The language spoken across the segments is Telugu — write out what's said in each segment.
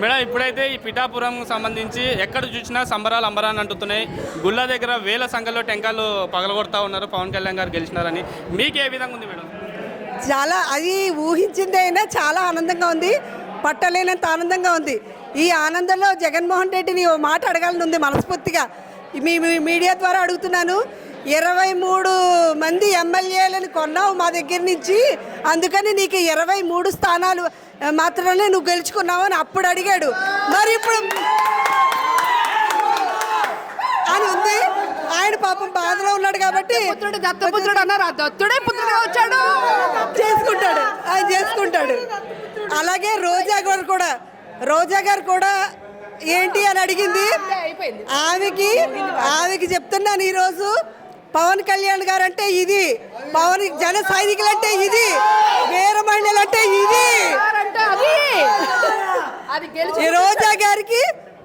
మేడం ఇప్పుడైతే ఈ పిఠాపురం సంబంధించి ఎక్కడ చూసినా సంబరాలు అంబరాన్ని అంటున్నాయి గుళ్ళ దగ్గర వేల సంఖ్యలో టెంకాలు పగలగొడతా ఉన్నారు. పవన్ కళ్యాణ్ గారు గెలిచినారని. మీకు ఏ విధంగా ఉంది మేడం? చాలా అది ఊహించింది అయినా చాలా ఆనందంగా ఉంది. పట్టలేనంత ఆనందంగా ఉంది. ఈ ఆనందంలో జగన్మోహన్ రెడ్డిని ఓ మాట అడగాలని ఉంది మనస్ఫూర్తిగా. మీ మీడియా ద్వారా అడుగుతున్నాను. ఇరవై మూడు మంది ఎమ్మెల్యేలను కొన్నావు మా దగ్గర నుంచి. అందుకని నీకు ఇరవై మూడు స్థానాలు మాత్రమే నువ్వు గెలుచుకున్నావు అని అప్పుడు అడిగాడు. మరి ఇప్పుడు అని ఉంది. ఆయన పాపం బాధలో ఉన్నాడు కాబట్టి పుత్రుడు దత్తపుత్రుడు అన్నారు. ఆ దత్తుడే పుత్రుడుగా వచ్చాడు. చేసుకుంటాడు. ఆయన చేసుకుంటాడు. అలాగే రోజా గారు కూడా రోజా గారు కూడా ఏంటి అని అడిగింది. ఆమెకి ఆమెకి చెప్తున్నాను ఈరోజు పవన్ కళ్యాణ్ గారు అంటే ఇది పవన్ జన సైనికులు అంటే ఇది వీర మహిళలు అంటే ఇది అంటే అది అది గెలిచి ఈ రోజా గారికి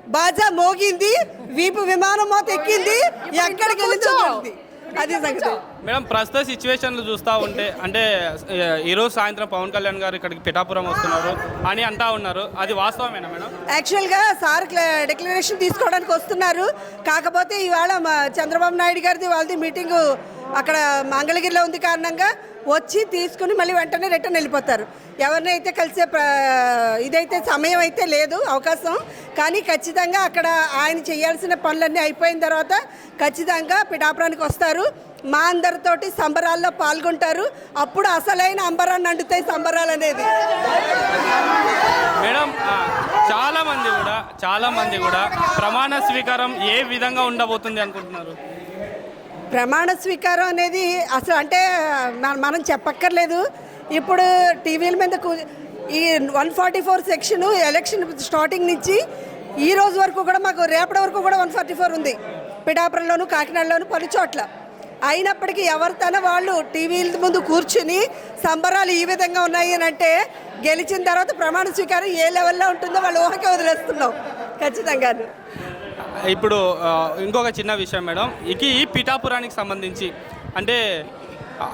బాజా మోగింది వీపు విమానం మోత ఎక్కింది ఎక్కడికి వెళ్ళిందో తెలియదు. అది సంగతి. మేడం ప్రస్తుత సిచ్యువేషన్లు చూస్తూ ఉంటే అంటే ఈరోజు సాయంత్రం పవన్ కళ్యాణ్ గారు ఇక్కడికి పిఠాపురం వస్తున్నారు అని అంటా ఉన్నారు. అది వాస్తవమేనా మేడం? యాక్చువల్గా సార్ క్ల- డిక్లరేషన్ తీసుకోవడానికి వస్తున్నారు. కాకపోతే ఇవాళ మా చంద్రబాబు నాయుడు గారిది వాళ్ళది మీటింగు అక్కడ మంగళగిరిలో ఉంది కారణంగా వచ్చి తీసుకుని మళ్ళీ వెంటనే రిటర్న్ వెళ్ళిపోతారు. ఎవరినైతే కలిసే ఇదైతే సమయం అయితే లేదు అవకాశం. కానీ ఖచ్చితంగా అక్కడ ఆయన చేయాల్సిన పనులన్నీ అయిపోయిన తర్వాత ఖచ్చితంగా పిఠాపురానికి వస్తారు. మా అందరితోటి సంబరాల్లో పాల్గొంటారు. అప్పుడు అసలైన అంబరాన్ని అంటుతాయి సంబరాలు అనేది మేడం చాలా మంది కూడా చాలా మంది కూడా ప్రమాణ స్వీకారం ఏ విధంగా ఉండబోతుంది అనుకుంటున్నారు? ప్రమాణ స్వీకారం అనేది అసలు అంటే మన- మనం చెప్పక్కర్లేదు. ఇప్పుడు టీవీల మీద కూ- ఈ one forty four section election starting నుంచి ఈ రోజు వరకు కూడా మాకు రేపటి వరకు కూడా వన్ ఫార్టీ ఫోర్ ఉంది. పిఠాపురంలోను కాకినాడలోను పలు చోట్ల. అయినప్పటికీ ఎవరి తన వాళ్ళు టీవీల ముందు కూర్చుని సంబరాలు ఈ విధంగా ఉన్నాయి అని అంటే గెలిచిన తర్వాత ప్రమాణ స్వీకారం ఏ లెవెల్లో ఉంటుందో వాళ్ళు ఊహకే వదిలేస్తున్నాం. ఖచ్చితంగాను. ఇప్పుడు ఇంకొక చిన్న విషయం మేడం. ఇక ఈ పిఠాపురానికి సంబంధించి అంటే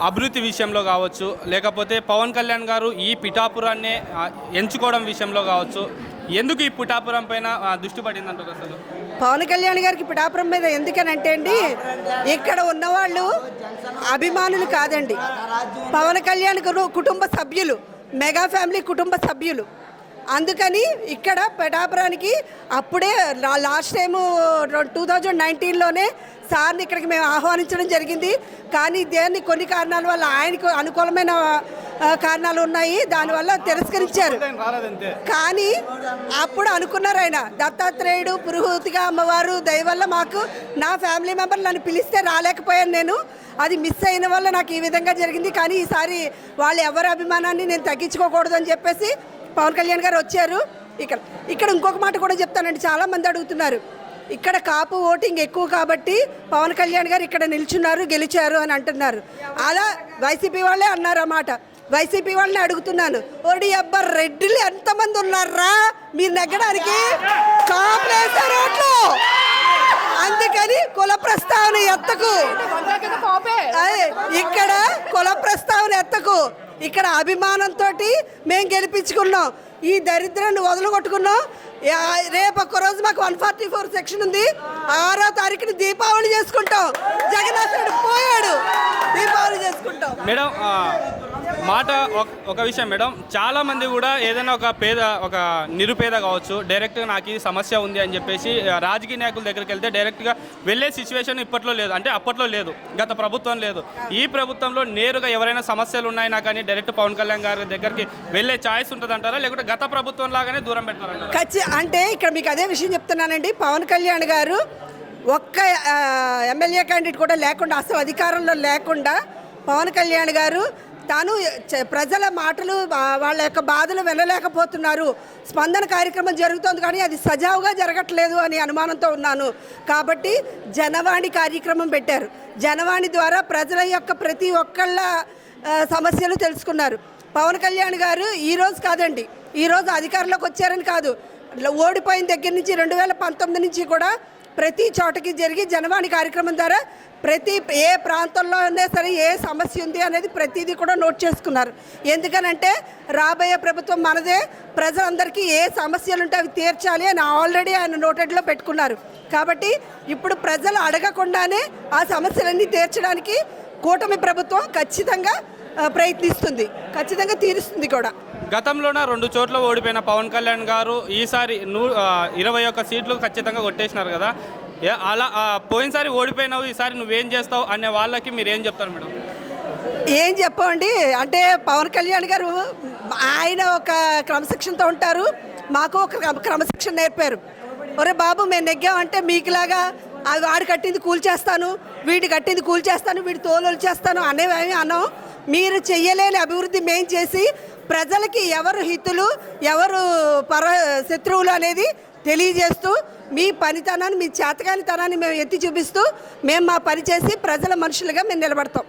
అభివృద్ధి విషయంలో కావచ్చు లేకపోతే పవన్ కళ్యాణ్ గారు ఈ పిఠాపురాన్నే ఎంచుకోవడం విషయంలో కావచ్చు ఎందుకు ఈ పిఠాపురం పైన దృష్టి పడిందంటారు అసలు? పవన్ కళ్యాణ్ గారికి పిఠాపురం మీద ఎందుకనంటే అండి ఇక్కడ ఉన్నవాళ్ళు అభిమానులు కాదండి. పవన్ కళ్యాణ్ గారు కుటుంబ సభ్యులు మెగా ఫ్యామిలీ కుటుంబ సభ్యులు. అందుకని ఇక్కడ పిఠాపురానికి అప్పుడే లాస్ట్ టైము టూ థౌజండ్ నైన్టీన్లోనే సార్ని ఇక్కడికి మేము ఆహ్వానించడం జరిగింది. కానీ దేన్ని కొన్ని కారణాల వల్ల ఆయనకు అనుకూలమైన కారణాలు ఉన్నాయి. దానివల్ల తిరస్కరించారు. కానీ అప్పుడు అనుకున్నారు ఆయన దత్తాత్రేయుడు పురుహూతిగా అమ్మవారు దయ వల్ల మాకు నా ఫ్యామిలీ మెంబర్ నన్ను పిలిస్తే రాలేకపోయాను నేను. అది మిస్ అయిన వల్ల నాకు ఈ విధంగా జరిగింది. కానీ ఈసారి వాళ్ళు ఎవరి అభిమానాన్ని నేను తగ్గించుకోకూడదు అని చెప్పేసి పవన్ కళ్యాణ్ గారు వచ్చారు. ఇక్కడ ఇక్కడ ఇంకొక మాట కూడా చెప్తానండి. చాలా మంది అడుగుతున్నారు. ఇక్కడ కాపు ఓటింగ్ ఎక్కువ కాబట్టి పవన్ కళ్యాణ్ గారు ఇక్కడ నిల్చున్నారు గెలిచారు అని అంటున్నారు. అలా వైసీపీ వాళ్ళే అన్నారు అన్నమాట వైసీపీ వాళ్ళని అడుగుతున్నాను. ఓడి అబ్బా రెడ్డిలు ఎంతమంది ఉన్నారా? మీరు నెగ్గడానికి కాపులేసారు ఓట్లు అందుకని కుల ప్రస్తావన ఎత్తకు. ఇక్కడ కుల ప్రస్తావన ఎత్తకు. ఇక్కడ అభిమానంతో మేము గెలిపించుకున్నాం. ఈ దరిద్రాన్ని వదలగొట్టుకున్నాం. రేపు ఒక్క రోజు మాకు వన్ ఫార్టీ ఫోర్ సెక్షన్ ఉంది. ఆరో తారీఖుని దీపావళి చేసుకుంటాం. జగన్నాథుడు పోయాడు. దీపావళి చేసుకుంటాం. మేడం మాట ఒక- ఒక విషయం మేడం. చాలా మంది కూడా ఏదైనా ఒక పేద ఒక నిరుపేద కావచ్చు డైరెక్ట్గా నాకు ఈ సమస్య ఉంది అని చెప్పేసి రాజకీయ నాయకుల దగ్గరికి వెళ్తే డైరెక్ట్గా వెళ్ళే సిచ్యువేషన్ ఇప్పట్లో లేదు. అంటే అప్పట్లో లేదు. గత ప్రభుత్వం లేదు. ఈ ప్రభుత్వంలో నేరుగా ఎవరైనా సమస్యలు ఉన్నాయి నాకు కానీ డైరెక్ట్ పవన్ కళ్యాణ్ గారి దగ్గరికి వెళ్ళే ఛాయిస్ ఉంటుంది అంటారా లేకుంటే గత ప్రభుత్వం లాగానే దూరం పెడతారంటారా ఖచ్చి అంటే ఇక్కడ మీకు అదే విషయం చెప్తున్నానండి. పవన్ కళ్యాణ్ గారు ఒక్క ఎమ్మెల్యే క్యాండిడేట్ కూడా లేకుండా అసలు అధికారంలో లేకుండా పవన్ కళ్యాణ్ గారు తాను ప్రజల మాటలు వాళ్ళ యొక్క బాధలు వెళ్ళలేకపోతున్నారు స్పందన కార్యక్రమం జరుగుతోంది కానీ అది సజావుగా జరగట్లేదు అని అనుమానంతో ఉన్నాను. కాబట్టి జనవాణి కార్యక్రమం పెట్టారు. జనవాణి ద్వారా ప్రజల యొక్క ప్రతి ఒక్కళ్ళ సమస్యలు తెలుసుకున్నారు. పవన్ కళ్యాణ్ గారు ఈరోజు కాదండి ఈ రోజు అధికారంలోకి వచ్చారని కాదు. ఓడిపోయిన దగ్గర నుంచి రెండు వేల పంతొమ్మిది నుంచి కూడా ప్రతి చోటకి జరిగి జనవాణి కార్యక్రమం ద్వారా ప్రతి ఏ ప్రాంతంలో అయినా సరే ఏ సమస్య ఉంది అనేది ప్రతిదీ కూడా నోట్ చేసుకున్నారు. ఎందుకనంటే రాబోయే ప్రభుత్వం మనదే. ప్రజలందరికీ ఏ సమస్యలు ఉంటే అవి తీర్చాలి అని ఆల్రెడీ ఆయన నోటెడ్లో పెట్టుకున్నారు. కాబట్టి ఇప్పుడు ప్రజలు అడగకుండానే ఆ సమస్యలన్నీ తీర్చడానికి కూటమి ప్రభుత్వం ఖచ్చితంగా ప్రయత్నిస్తుంది. ఖచ్చితంగా తీరుస్తుంది కూడా. గతంలోన రెండు చోట్ల ఓడిపోయిన పవన్ కళ్యాణ్ గారు ఈసారి నూ ఇరవై ఒక్క సీట్లు ఖచ్చితంగా కొట్టేసినారు కదా. అలా పోయినసారి ఓడిపోయినావు ఈసారి నువ్వేం చేస్తావు అనే వాళ్ళకి మీరు ఏం చెప్తారు మేడం? ఏం చెప్పండి అంటే పవన్ కళ్యాణ్ గారు ఆయన ఒక క్రమశిక్షణతో ఉంటారు మాకు ఒక క్రమశిక్షణ నేర్పారు. ఒరే బాబు మేము నెగ్గామంటే మీకులాగా అది వాడు కట్టింది కూల్చేస్తాను వీడి కట్టింది కూల్చేస్తాను వీడి తోలు చేస్తాను అనేవి అన్నాం. మీరు చెయ్యలేని అభివృద్ధి మేం చేసి ప్రజలకి ఎవరు హితులు ఎవరు పర శత్రువులు అనేది తెలియజేస్తూ మీ పనితనాన్ని మీ చేతకానితనాన్ని మేము ఎత్తి చూపిస్తూ మేము మా పని చేసి ప్రజల మనుషులుగా మేము నిలబడతాం.